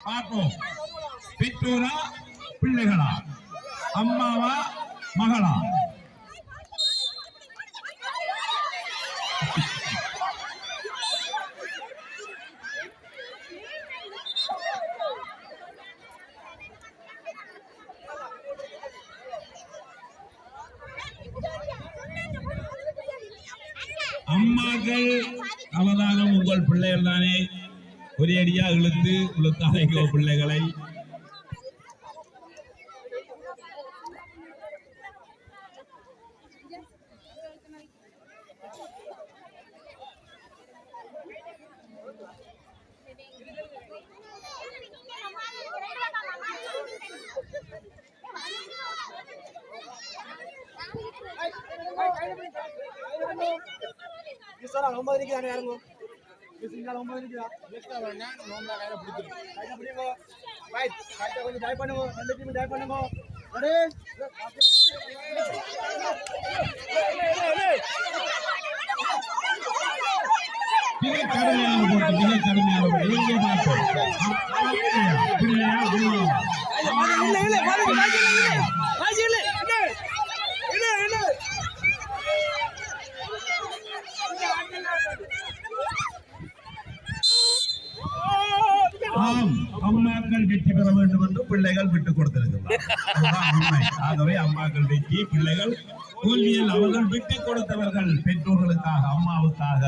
பார்ப்போம் பெற்றோரா பிள்ளைகளா? அம்மாவா மகளா? அம்மாக்கள் அவதானம் உங்கள் பிள்ளைகள் தானே. ஒரே அடியா இழுத்து இழுத்தாதைக்கோ பிள்ளைகளை. மிஸ்ஸால ஒன்பது யாருங்க மிஸ் ஒன்பது நிற்கிறா மிஸ்ஸா வேணா நோம்பா கையில பிடிச்சிருக்கு கையில பிடிங்க ரைட் கையில கொஞ்சம் டைப் பண்ணுங்க ரெண்டு டீம் பண்ணுங்க ரெடி கடுமையான கடுமையான இங்கே பார்ப்போம் பிள்ளையா இல்ல இல்ல பாருங்க இல்ல பாருங்க இல்ல இல்ல இல்ல நாம் அம்மாக்கள் வெற்றி பெற வேண்டும் என்று பிள்ளைகள் விட்டுக் கொடுத்திருக்கிறார் ஆகவே அம்மாக்கள் வெற்றி பிள்ளைகள் தோல்வியில் அவர்கள் விட்டுக் கொடுத்தவர்கள் பெற்றோர்களுக்காக அம்மாவுக்காக.